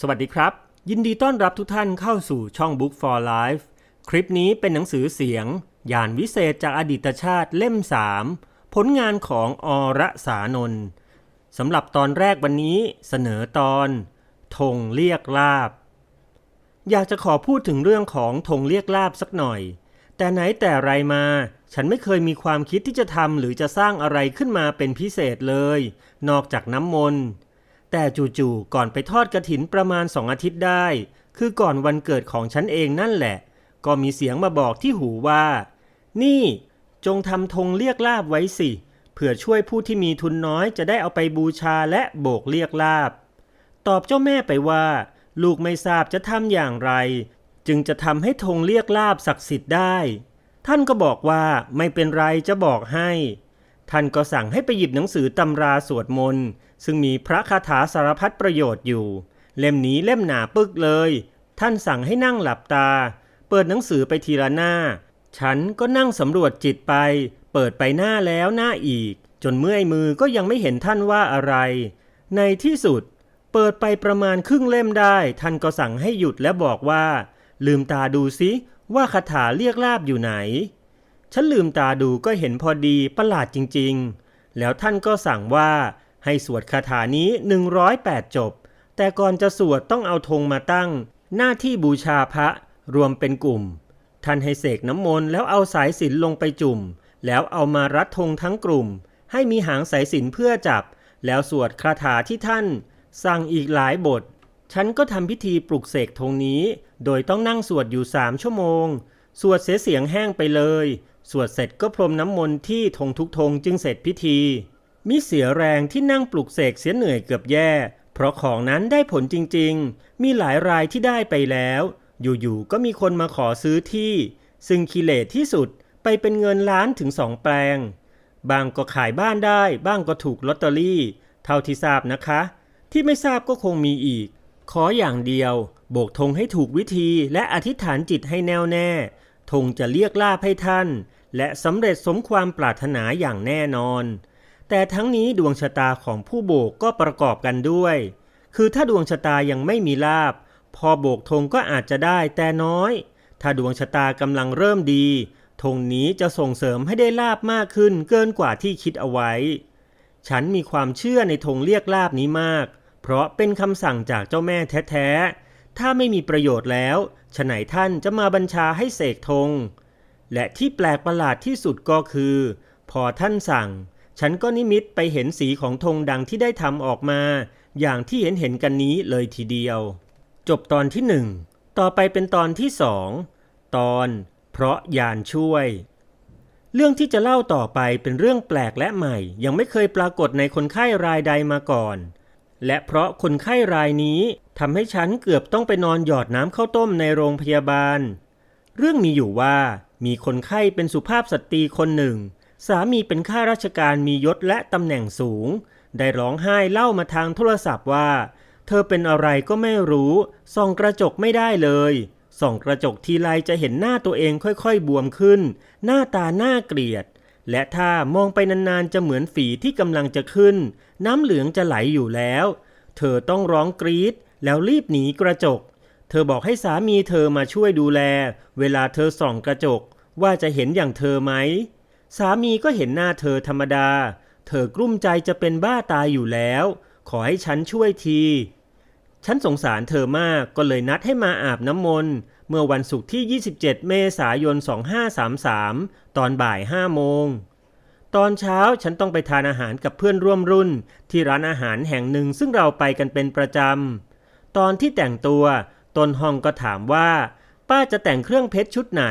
สวัสดีครับ ยินดีต้อนรับทุกท่านเข้าสู่ช่อง Book for Life คลิปนี้เป็นหนังสือเสียง ยานวิเศษจากอดีตชาติเล่ม 3 ผลงานของอระสานนท์สำหรับตอนแรกวันนี้เสนอตอนธงเรียกลาบ อยากจะขอพูดถึงเรื่องของธงเรียกลาบสักหน่อย แต่ไหนแต่ไรมา ฉันไม่เคยมีความคิดที่จะทำหรือจะสร้างอะไรขึ้นมาเป็นพิเศษเลย นอกจากน้ำมนต์ แต่จู่ๆก่อนไปทอดกระถินประมาณสองอาทิตย์ได้ คือก่อนวันเกิดของฉันเองนั่นแหละ ก็มีเสียงมาบอกที่หูว่า นี่ จงทำธงเรียกลาบไว้สิเผื่อช่วยผู้ที่มีทุนน้อยจะได้เอาไปบูชาและโบกเรียกลาบ ตอบเจ้าแม่ไปว่า ลูกไม่ทราบจะทำอย่างไร จึงจะทำให้ธงเรียกลาบศักดิ์สิทธิ์ได้ ท่านก็บอกว่าไม่เป็นไรจะบอกให้ ท่านก็สั่งให้ไปหยิบหนังสือตำราสวดมนต์ซึ่งมีพระคาถาสารพัดประโยชน์อยู่ เล่มนี้เล่มหนาปึกเลย ท่านสั่งให้นั่งหลับตา เปิดหนังสือไปทีละหน้า ฉันก็นั่งสำรวจจิตไป เปิดไปหน้าแล้วหน้าอีก จนเมื่อยมือก็ยังไม่เห็นท่านว่าอะไร ในที่สุด เปิดไปประมาณครึ่งเล่มได้ ท่านก็สั่งให้หยุดและบอกว่า ลืมตาดูสิว่าคาถาเรียกลาบอยู่ไหน ฉันลืมตาดูก็เห็นพอดีประหลาดจริงๆ แล้วท่านก็สั่งว่าให้สวดคาถานี้ 108 จบ แต่ก่อนจะสวดต้องเอาธงมาตั้ง หน้าที่บูชาพระรวมเป็นกลุ่ม ท่านให้เสกน้ำมนต์แล้วเอาสายสินลงไปจุ่ม แล้วเอามารัดธงทั้งกลุ่ม ให้มีหางสายสินเพื่อจับ แล้วสวดคาถาที่ท่าน สั่งอีกหลายบท ฉันก็ทำพิธีปลุกเสกธงนี้ โดยต้องนั่งสวดอยู่สามชั่วโมง สวดเสียเสียงแห้งไปเลย สวดเสร็จก็พรมน้ำมนต์ที่ธงทุกธงจึงเสร็จพิธี มิเสียแรงที่นั่งปลุกเสกเสียเหนื่อยเกือบแย่ เพราะของนั้นได้ผลจริงๆ มีหลายรายที่ได้ไปแล้ว อยู่ๆก็มีคนมาขอซื้อที่ ซึ่งคิเลทที่สุดไปเป็นเงินล้านถึงสองแปลง บางก็ขายบ้านได้ บ้างก็ถูกลอตเตอรี่ เท่าที่ทราบนะคะ ที่ไม่ทราบก็คงมีอีก ขออย่างเดียว โบกธงให้ถูกวิธีและอธิษฐานจิตให้แน่วแน่ธงจะเรียกลาภให้ท่าน และสำเร็จสมความปรารถนาอย่างแน่นอน แต่ทั้งนี้ดวงชะตาของผู้โบกก็ประกอบกันด้วย คือถ้าดวงชะตายังไม่มีลาบ พอโบกธงก็อาจจะได้แต่น้อย ถ้าดวงชะตากำลังเริ่มดีธงนี้จะส่งเสริมให้ได้ลาบมากขึ้นเกินกว่าที่คิดเอาไว้ ฉันมีความเชื่อในธงเรียกลาบนี้มาก เพราะเป็นคำสั่งจากเจ้าแม่แท้ๆ ถ้าไม่มีประโยชน์แล้วฉไหนท่านจะมาบัญชาให้เสกธง และที่แปลกประหลาดที่สุดก็คือ พอท่านสั่ง ฉันก็นิมิตไปเห็นสีของธงดังที่ได้ทำออกมา อย่างที่เห็นเห็นกันนี้เลยทีเดียว จบตอนที่หนึ่งต่อไปเป็นตอนที่สองตอนเพราะยานช่วย เรื่องที่จะเล่าต่อไปเป็นเรื่องแปลกและใหม่ ยังไม่เคยปรากฏในคนไข้รายใดมาก่อน และเพราะคนไข้รายนี้ทำให้ฉันเกือบต้องไปนอนหยอดน้ำข้าวต้มในโรงพยาบาล เรื่องมีอยู่ว่ามีคนไข้เป็นสุภาพสตรีคนหนึ่ง สามีเป็นข้าราชการมียศและตำแหน่งสูง ได้ร้องไห้เล่ามาทางโทรศัพท์ว่า เธอเป็นอะไรก็ไม่รู้ ส่องกระจกไม่ได้เลย ส่องกระจกทีไรจะเห็นหน้าตัวเองค่อยๆบวมขึ้น หน้าตาน่าเกลียด และถ้ามองไปนานๆจะเหมือนฝีที่กำลังจะขึ้น น้ำเหลืองจะไหลอยู่แล้ว เธอต้องร้องกรีดแล้วรีบหนีกระจก เธอบอกให้สามีเธอมาช่วยดูแล เวลาเธอส่องกระจก ว่าจะเห็นอย่างเธอไหม สามีก็เห็นหน้าเธอธรรมดา เธอกลุ้มใจจะเป็นบ้าตายอยู่แล้ว ขอให้ฉันช่วยที ฉันสงสารเธอมากก็เลยนัดให้มาอาบน้ำมนต์เมื่อวันศุกร์ที่ 27 เมษายน 2533 ตอนบ่าย 5 โมง ตอนเช้าฉันต้องไปทานอาหารกับเพื่อนร่วมรุ่น ที่ร้านอาหารแห่งหนึ่งซึ่งเราไปกันเป็นประจำ ตอนที่แต่งตัว ต้นห้องก็ถามว่า ป้าจะแต่งเครื่องเพชรชุดไหน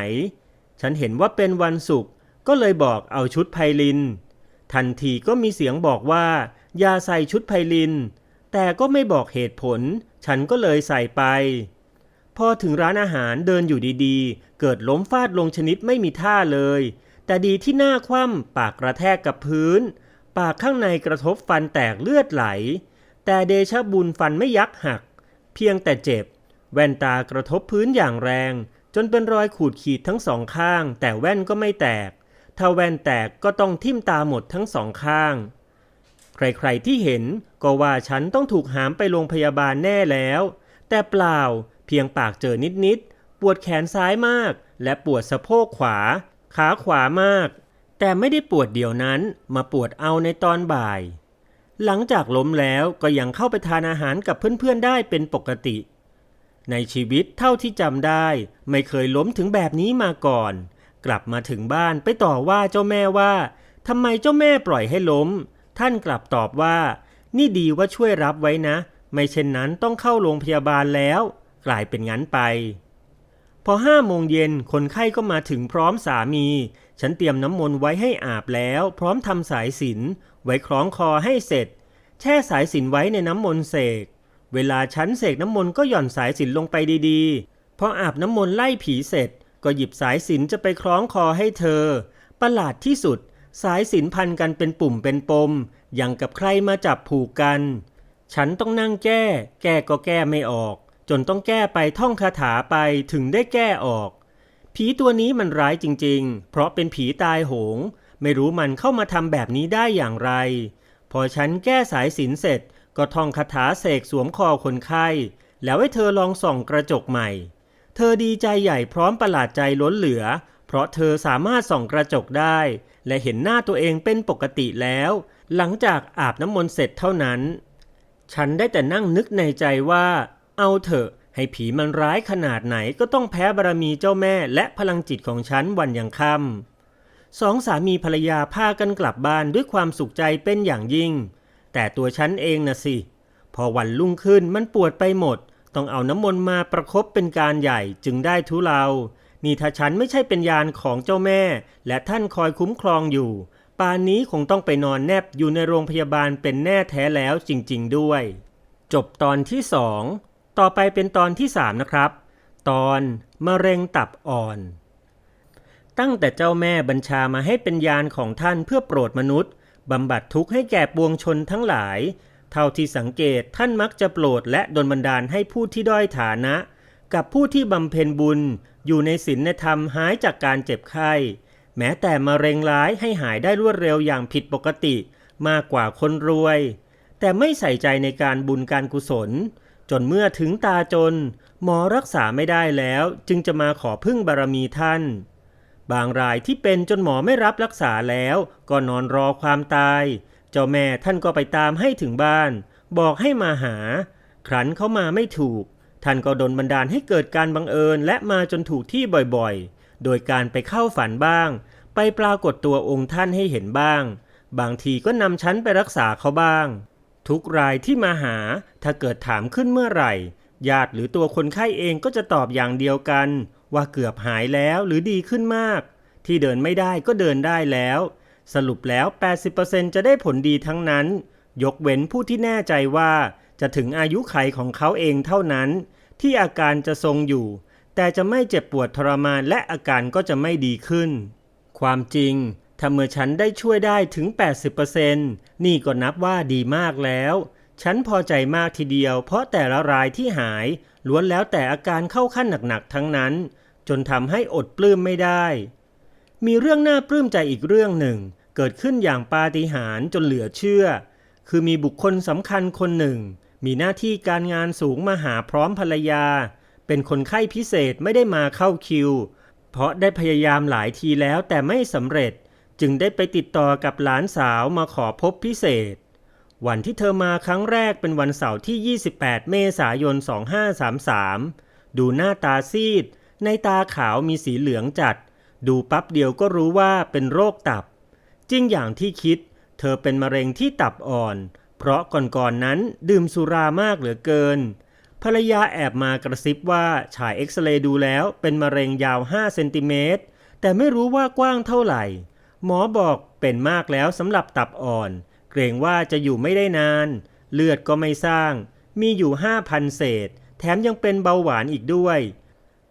ฉันเห็นว่าเป็นวันศุกร์ก็เลยบอกเอาชุดไพลิน ทันทีก็มีเสียงบอกว่าอย่าใส่ชุดไพลิน แต่ก็ไม่บอกเหตุผล ฉันก็เลยใส่ไป พอถึงร้านอาหารเดินอยู่ดีๆ เกิดล้มฟาดลงชนิดไม่มีท่าเลย แต่ดีที่หน้าคว่ำปากกระแทกกับพื้น ปากข้างในกระทบฟันแตกเลือดไหล แต่เดชะบุญฟันไม่ยักหัก เพียงแต่เจ็บ แว่นตากระทบพื้นอย่างแรง จนเป็นรอยขูดขีดทั้งสองข้าง แต่แว่นก็ไม่แตก ถ้าแว่นแตกก็ต้องทิ่มตาหมดทั้งสองข้าง ใครๆที่เห็นก็ว่าฉันต้องถูกหามไปโรงพยาบาลแน่แล้ว แต่เปล่าเพียงปากเจอนิดๆ ปวดแขนซ้ายมาก และปวดสะโพกขวา ขาขวามาก แต่ไม่ได้ปวดเดี๋ยวนั้นมาปวดเอาในตอนบ่าย หลังจากล้มแล้วก็ยังเข้าไปทานอาหารกับเพื่อนๆได้เป็นปกติ ในชีวิตเท่าที่จำได้ ไม่เคยล้มถึงแบบนี้มาก่อน กลับมาถึงบ้านไปต่อว่าเจ้าแม่ว่าทำไมเจ้าแม่ปล่อยให้ล้ม ท่านกลับตอบว่า นี่ดีว่าช่วยรับไว้นะ ไม่เช่นนั้นต้องเข้าโรงพยาบาลแล้ว กลายเป็นงั้นไป พอห้าโมงเย็นคนไข้ก็มาถึงพร้อมสามี ฉันเตรียมน้ำมนต์ไว้ให้อาบแล้ว พร้อมทำสายสินไว้คล้องคอให้เสร็จ แช่สายสินไว้ในน้ำมนต์เสก เวลาฉันเสกน้ำมนต์ก็หย่อนสายสินลงไปดีๆ พออาบน้ำมนต์ไล่ผีเสร็จ ก็หยิบสายสินจะไปคล้องคอให้เธอ ประหลาดที่สุด สายสินพันกันเป็นปุ่มเป็นปม อย่างกับใครมาจับผูกกัน ฉันต้องนั่งแก้ แก้ก็แก้ไม่ออก จนต้องแก้ไปท่องคาถาไปถึงได้แก้ออก ผีตัวนี้มันร้ายจริงๆ เพราะเป็นผีตายโหง ไม่รู้มันเข้ามาทำแบบนี้ได้อย่างไร พอฉันแก้สายสินเสร็จ ก็ท่องคาถาเสกสวมคอคนไข้ แล้วให้เธอลองส่องกระจกใหม่ เธอดีใจใหญ่พร้อมประหลาดใจล้นเหลือ เพราะเธอสามารถส่องกระจกได้ และเห็นหน้าตัวเองเป็นปกติแล้ว หลังจากอาบน้ำมนต์เสร็จเท่านั้น ฉันได้แต่นั่งนึกในใจว่า เอาเถอะ ให้ผีมันร้ายขนาดไหนก็ต้องแพ้บารมีเจ้าแม่และพลังจิตของฉันวันยังค่ำสองสามีภรรยาพากันกลับบ้านด้วยความสุขใจเป็นอย่างยิ่ง แต่ตัวฉันเองนะสิ พอวันรุ่งขึ้นมันปวดไปหมด ต้องเอาน้ำมนต์มาประคบเป็นการใหญ่จึงได้ทุเลา นี่ถ้าฉันไม่ใช่เป็นยานของเจ้าแม่ และท่านคอยคุ้มครองอยู่ ป่านนี้คงต้องไปนอนแนบอยู่ในโรงพยาบาลเป็นแน่แท้แล้วจริง ๆ ด้วย จบตอนที่สอง ต่อไปเป็นตอนที่สามนะครับ ตอนมะเร็งตับอ่อนตั้งแต่เจ้าแม่บัญชามาให้เป็นยานของท่านเพื่อโปรดมนุษย์ บำบัดทุกข์ให้แก่ปวงชนทั้งหลาย เท่าที่สังเกตท่านมักจะโปรดและดลบันดาลให้ผู้ที่ด้อยฐานะ กับผู้ที่บำเพ็ญบุญ อยู่ในศีลในธรรมหายจากการเจ็บไข้ แม้แต่มะเร็งร้ายให้หายได้รวดเร็วอย่างผิดปกติ มากกว่าคนรวย แต่ไม่ใส่ใจในการบุญการกุศล จนเมื่อถึงตาจน หมอรักษาไม่ได้แล้วจึงจะมาขอพึ่งบารมีท่าน บางรายที่เป็นจนหมอไม่รับรักษาแล้วก็นอนรอความตาย เจ้าแม่ท่านก็ไปตามให้ถึงบ้าน บอกให้มาหา ครั้นเขามาไม่ถูก ท่านก็ดลบันดาลให้เกิดการบังเอิญและมาจนถูกที่บ่อยๆ โดยการไปเข้าฝันบ้าง ไปปรากฏตัวองค์ท่านให้เห็นบ้าง บางทีก็นำชั้นไปรักษาเขาบ้าง ทุกรายที่มาหาถ้าเกิดถามขึ้นเมื่อไหร่ ญาติหรือตัวคนไข้เองก็จะตอบอย่างเดียวกัน ว่าเกือบหายแล้วหรือดีขึ้นมาก ที่เดินไม่ได้ก็เดินได้แล้ว สรุปแล้ว 80%จะได้ผลดีทั้งนั้น ยกเว้นผู้ที่แน่ใจว่า จะถึงอายุไขของเขาเองเท่านั้น ที่อาการจะทรงอยู่ แต่จะไม่เจ็บปวดทรมานและอาการก็จะไม่ดีขึ้น ความจริงถ้าเมื่อฉันได้ช่วยได้ถึง 80%นี่ก็นับว่าดีมากแล้ว ฉันพอใจมากทีเดียว เพราะแต่ละรายที่หายล้วนแล้วแต่อาการเข้าขั้นหนักๆทั้งนั้น จนทำให้อดปลื้มไม่ได้ มีเรื่องน่าปลื้มใจอีกเรื่องหนึ่ง เกิดขึ้นอย่างปาฏิหาริย์จนเหลือเชื่อ คือมีบุคคลสำคัญคนหนึ่ง มีหน้าที่การงานสูงมาหาพร้อมภรรยา เป็นคนไข้พิเศษไม่ได้มาเข้าคิว เพราะได้พยายามหลายทีแล้วแต่ไม่สำเร็จ จึงได้ไปติดต่อกับหลานสาวมาขอพบพิเศษ วันที่เธอมาครั้งแรกเป็นวันเสาร์ที่ 28 เมษายน 2533 ดูหน้าตาซีด ในตาขาวมีสีเหลืองจัด ดูปั๊บเดียวก็รู้ว่าเป็นโรคตับ จริงอย่างที่คิด เธอเป็นมะเร็งที่ตับอ่อน เพราะก่อนๆนนั้นดื่มสุรามากเหลือเกิน ภรรยาแอบมากระซิบว่าฉายเอ็กซเรย์ดูแล้วเป็นมะเร็งยาว 5 เซนติเมตร แต่ไม่รู้ว่ากว้างเท่าไหร่ หมอบอกเป็นมากแล้วสำหรับตับอ่อน เกรงว่าจะอยู่ไม่ได้นาน เลือดก็ไม่สร้าง มีอยู่ 5,000 เศษ แถมยังเป็นเบาหวานอีกด้วย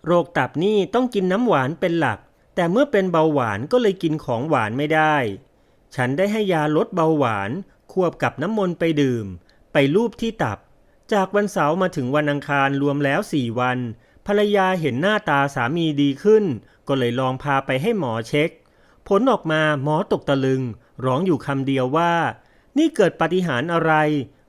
โรคตับนี่ต้องกินน้ำหวานเป็นหลัก แต่เมื่อเป็นเบาหวานก็เลยกินของหวานไม่ได้ ฉันได้ให้ยาลดเบาหวาน ควบกับน้ำมนต์ไปดื่ม ไปลูบที่ตับ จากวันเสาร์มาถึงวันอังคารรวมแล้วสี่วัน ภรรยาเห็นหน้าตาสามีดีขึ้น ก็เลยลองพาไปให้หมอเช็ค ผลออกมาหมอตกตะลึง ร้องอยู่คำเดียวว่า นี่เกิดปาฏิหาริย์อะไร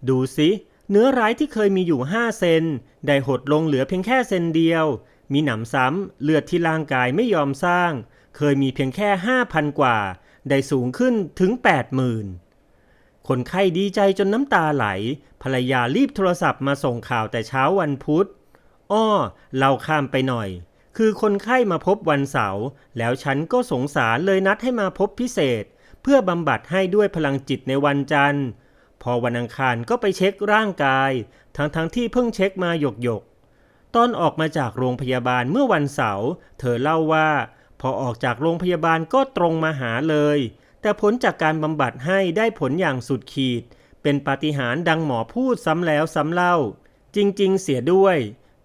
ดูสิเนื้อร้ายที่เคยมีอยู่5เซนได้หดลงเหลือเพียงแค่เซนเดียว มีหนำซ้ำเลือดที่ร่างกายไม่ยอมสร้าง เคยมีเพียงแค่ 5,000 กว่า ได้สูงขึ้นถึง 80,000 คนไข้ดีใจจนน้ำตาไหล ภรรยารีบโทรศัพท์มาส่งข่าวแต่เช้าวันพุธ อ้อ เราข้ามไปหน่อย คือคนไข้มาพบวันเสาร์ แล้วฉันก็สงสารเลยนัดให้มาพบพิเศษ เพื่อบำบัดให้ด้วยพลังจิตในวันจันทร์ พอวันอังคารก็ไปเช็คร่างกาย ทั้งๆทที่เพิ่งเช็คมาหยกหยกๆ ตอนออกมาจากโรงพยาบาลเมื่อวันเสาร์เธอเล่าว่า พอออกจากโรงพยาบาลก็ตรงมาหาเลย แต่ผลจากการบำบัดให้ได้ผลอย่างสุดขีด เป็นปาฏิหาริย์ดังหมอพูดซ้ำแล้วซ้ำเล่า จริงๆ เสียด้วย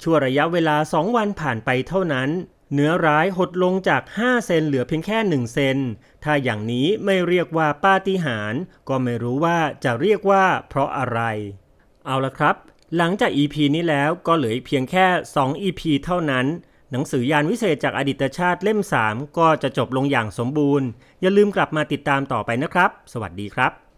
ชั่วระยะเวลาสองวันผ่านไปเท่านั้น เนื้อร้ายหดลงจาก 5 เซนเหลือเพียงแค่ 1 เซน ถ้าอย่างนี้ไม่เรียกว่าปาฏิหาริย์ก็ไม่รู้ว่าจะเรียกว่าเพราะอะไร เอาละครับ หลังจาก EP นี้แล้วก็เหลือเพียงแค่ 2 EP เท่านั้น หนังสือยานวิเศษจากอดีตชาติเล่ม 3 ก็จะจบลงอย่างสมบูรณ์ อย่าลืมกลับมาติดตามต่อไปนะครับ สวัสดีครับ